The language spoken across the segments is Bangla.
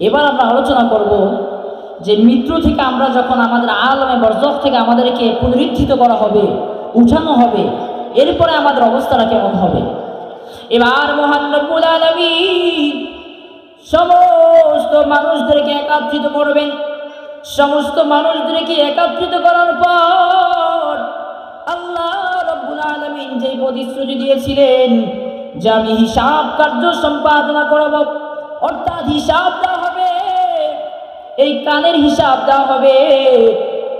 এবার আমরা আলোচনা করব যে মৃত্যু থেকে আমরা যখন আমাদের আলমে বরজখ থেকে আমাদেরকে পুনরুত্থিত করা হবে, উঠানো হবে, এরপরে আমাদের অবস্থাটা কেমন হবে? এবার মহান রব্বুল আলামিন সমস্ত মানুষদেরকে একত্রিত করবেন। সমস্ত মানুষদেরকে একত্রিত করার পর আল্লাহ রব্বুল আলামিন যে প্রতিশ্রুতি দিয়েছিলেন যে আমি হিসাব কার্য সম্পাদনা করব, অর্থাৎ হিসাব এই কানের হিসাব দেওয়া হবে।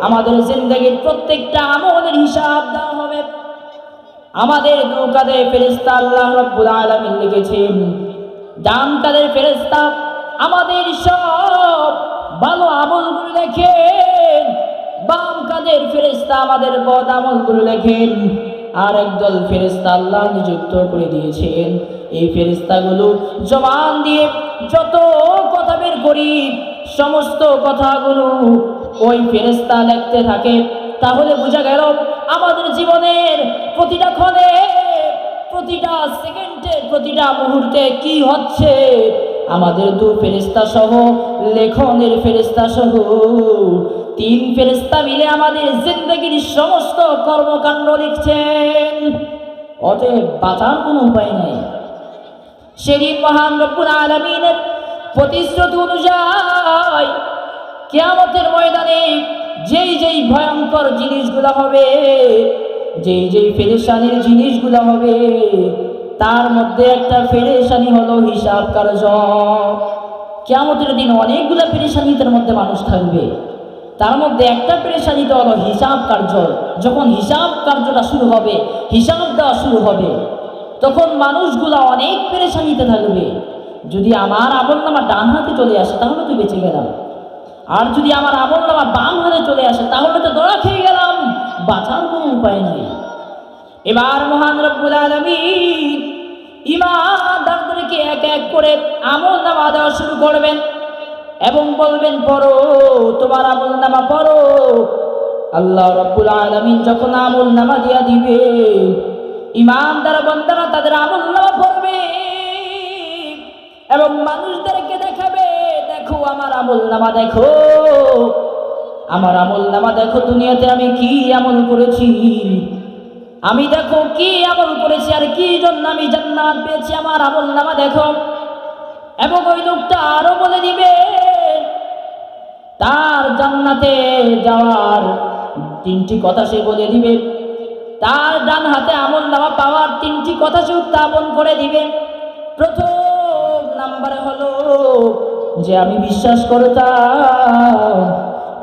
আমাদের জিন্দগির প্রত্যেকটা আমলের হিসাব দেওয়া হবে। আমাদের নৌকাতে ফেরেস্তা আল্লাহ রব্বুল আলামিন লিখেছেন, ডান কাদের ফেরেস্তা আমাদের সব ভালো আমলগুলো লেখেন বাম কাদের ফেরেস্তা আমাদের বদ আমলগুলো লেখেন আর একদল ফেরেস্তা আল্লাহ নিযুক্ত করে দিয়েছেন। এই ফেরেস্তাগুলো জবান দিয়ে যত কথা বের করি সমস্ত কথাগুলো ওই ফেরেস্তা লিখতে থাকে। তাহলে বোঝা গেল আমাদের জীবনের প্রতিটা ক্ষণে, প্রতিটা সেকেন্ডে, প্রতিটা মুহূর্তে কি হচ্ছে? আমাদের দু ফেরিস্তা সহ, লেখনের ফেরিস্তা সহ, তিন ফেরিস্তা মিলে আমাদের জিন্দগির সমস্ত কর্মকাণ্ড লিখছেন। অতএব বাঁচার কোনো উপায় নেই। সেদিন মহান রব্বুল আলমিনের প্রতিশ্রুতি অনুযায়ী কেয়ামতের ময়দানে যেই যেই ভয়ঙ্কর জিনিসগুলো হবে, যেই যেই ফেরেশানির জিনিসগুলো হবে, তার মধ্যে একটা ফেরেশানি হলো হিসাব কার্য কেয়ামতের দিন অনেকগুলো পেরেশানিদের মধ্যে মানুষ থাকবে। তার মধ্যে একটা পেরেশানিতে হলো হিসাব কার্য। যখন হিসাব কার্যটা শুরু হবে, হিসাব দেওয়া শুরু হবে, তখন মানুষগুলা অনেক পেরেশানিতে থাকবে। যদি আমার আমল নামা ডান হাতে চলে আসে, তাহলে তো বেঁচে গেলাম। আর যদি আমার আমল নামা বাম হাতে চলে আসে, তাহলে তো দড়া খেয়ে গেলাম। বাঁচার কোনো উপায় নাই। এবার মহান রব্বুল আলমিন ইমানদারদেরকে এক এক করে আমল নামা দেওয়া শুরু করবেন এবং বলবেন, পড়ো, তোমার আমল নামা পড়ো। আল্লাহ রব্বুল আলমিন যখন আমল নামা দিয়া দিবে ইমানদার বন্দারা তাদের আমল নামা পড়বে। এবং মানুষদেরকে দেখাবে, দেখো আমার আমল নামা দেখো। আমার আমল নামা দেখো দুনিয়াতে আমি কি আমল করেছি। আমি দেখো কি আমল করেছি আর কি জন্য আমি জান্নাত পেয়েছি। আমার আমল নামা দেখো। এবং ওই লোকটা আরও বলে দিবে, তার জান্নাতে যাওয়ার তিনটি কথা সে বলে দিবে। তার ডান হাতে আমল নামা পাওয়ার তিনটি কথা সে উত্থাপন করে দিবে। প্রথম নাম্বারে হলো যে আমি বিশ্বাস করতাম,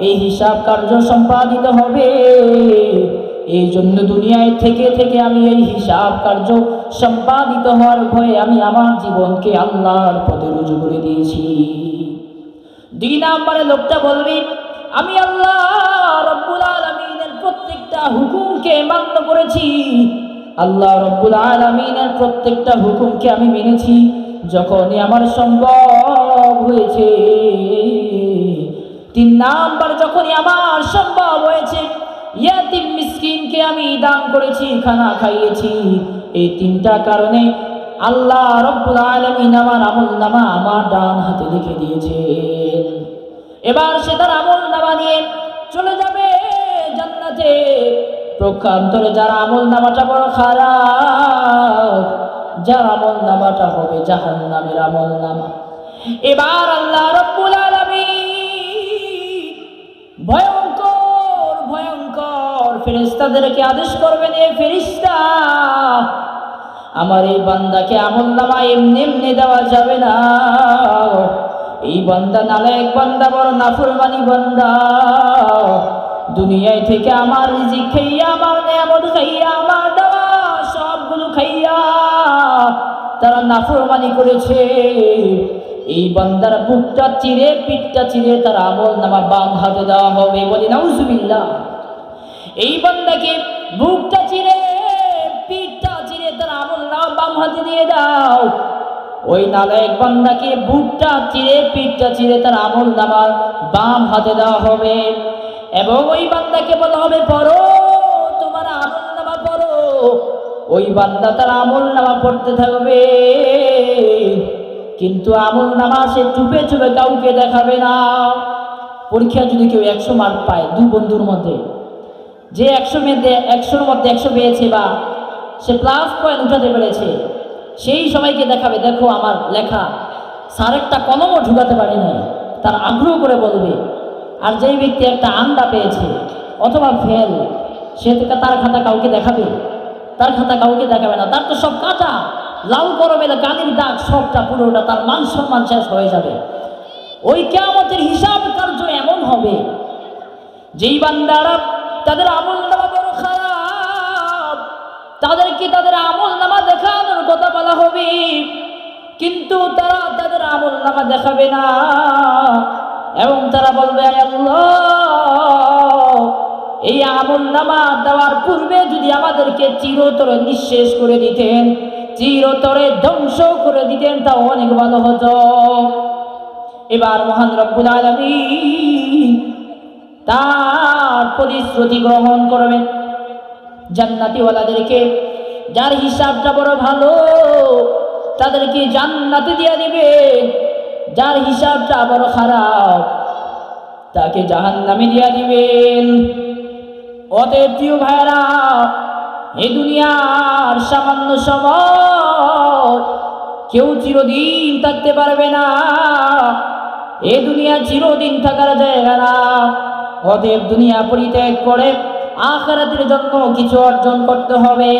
এই হিসাব কার্য সম্পাদিত হবে। এই জন্য দুনিয়ায় থেকে থেকে আমি এই হিসাব কার্য সম্পাদিত হওয়ার ভয়ে আমি আমার জীবনকে আল্লাহর পথে রুজু করে দিয়েছি। দুই নাম্বারে লোকটা বলবি, আমি আল্লাহ আলমিনের প্রত্যেকটা হুকুমকে মান্য করেছি। আল্লাহ রব্বুল আলমিনের প্রত্যেকটা হুকুমকে আমি মেনেছি। যখনই আমার সম্ভব হয়েছে, তিন নাম্বার যখনই আমার সম্ভব হয়েছে, ইয়াতিম মিসকিনকে আমি দান করেছি, খানা খাইয়েছি। এই তিনটা কারণে আল্লাহ রব্বুল আলমিন আমার আমল নামা আমার ডান হাতে লিখে দিয়েছেন। এবার সে তার আমল নামা নিয়ে চলে যাবে জান্নাতে। প্রকান্তরে যার আমল নামাটা বড় খারাপ যার আমল নামাটা হবে জাহান নামের আমল নামা। এবার আল্লাহ রব্বুল আলামিন ভয়ঙ্কর ভয়ঙ্কর ফেরেস্তাদেরকে আদেশ করবেন, এ ফেরিস্তা আমার এই বান্দাকে আমল নামা এমনি এমনি দেওয়া যাবে না। এই বান্দা নালায়ক বান্দা, বড় নাফরমানি বান্দা। দুনিয়ায় থেকে আমার রিজিক খাইয়া, আমার নেয়ামত খাইয়া নাফরমানি করেছে। এই বান্দার বুকটা চিরে, পিঠটা চিরে তার আমল নামা বাম হাতে দেওয়া হবে। বলি, নাউজুবিল্লাহ। এই বান্দাকে বুকটা চিরে, পিঠটা চিরে তার আমল নামা বাম হাতে দিয়ে দাও। ওই নালায়ক বান্দাকে বুকটা চিরে, পিঠটা চিরে তার আমল নামা বাম হাতে দেওয়া হবে। এবং ওই বান্দাকে বলা হবে, পড়ো, তোমার আমল নামা পড়ো। ওই বান্দা তার আমল নামা পড়তে থাকবে। কিন্তু আমল নামা সে চুপে চুপে কাউকে দেখাবে না। পরীক্ষা যদি কেউ একশো মার্ক পায় দু বন্ধুর মধ্যে, যে একশো মধ্যে, একশোর মধ্যে একশো পেয়েছে বা সে প্লাস পয়েন্ট উঠাতে পেরেছে, সেই সবাইকে দেখাবে, দেখো আমার লেখা স্যার একটা কলমও ঢুকাতে পারে না তার আগ্রহ করে বলবে, আর যেই ব্যক্তি একটা আন্ডা পেয়েছে অথবা ফেল সে তার খাতা কাউকে দেখাবে? তার খাতা কাউকে দেখাবে না। তার তো সব কাটা। লাল গরমে কালির দাগ সবটা পুরোটা তার মান সম্মান শেষ হয়ে যাবে। ওই কেয়ামতের হিসাব কার্য এমন হবে, যেই বান্দারা তাদের আমল নামা বড় খারাপ তাদেরকে তাদের আমল নামা দেখানোর কথা বলা হবে? কিন্তু তারা তাদের আমল নামা দেখাবে না। এবং তারা বলবে আল্লাহ! এই আমল নামা দেওয়ার পূর্বে যদি আমাদেরকে চিরতরে নিঃশেষ করে দিতেন, চিরতরে ধ্বংস করে দিতেন তা অনেক ভালো হতো। এবার মহান রব্বুল আলমী তার প্রতিশ্রুতি গ্রহণ করবেন। জান্নাতিওয়ালাদেরকে যার হিসাবটা বড় ভালো, তাদেরকে জান্নাতে দিয়ে দিবেন। যার হিসাবটা বড় খারাপ, তাকে জাহান্নামে দিয়ে দিবেন। অতএব প্রিয় ভাইরা এ দুনিয়ার সামান্য সময় কেউ চিরদিন থাকতে পারবে না। এ দুনিয়া চিরদিন থাকার জায়গা না। অতএব দুনিয়া পরিত্যাগ করে আখেরাতের জন্য কিছু অর্জন করতে হবে।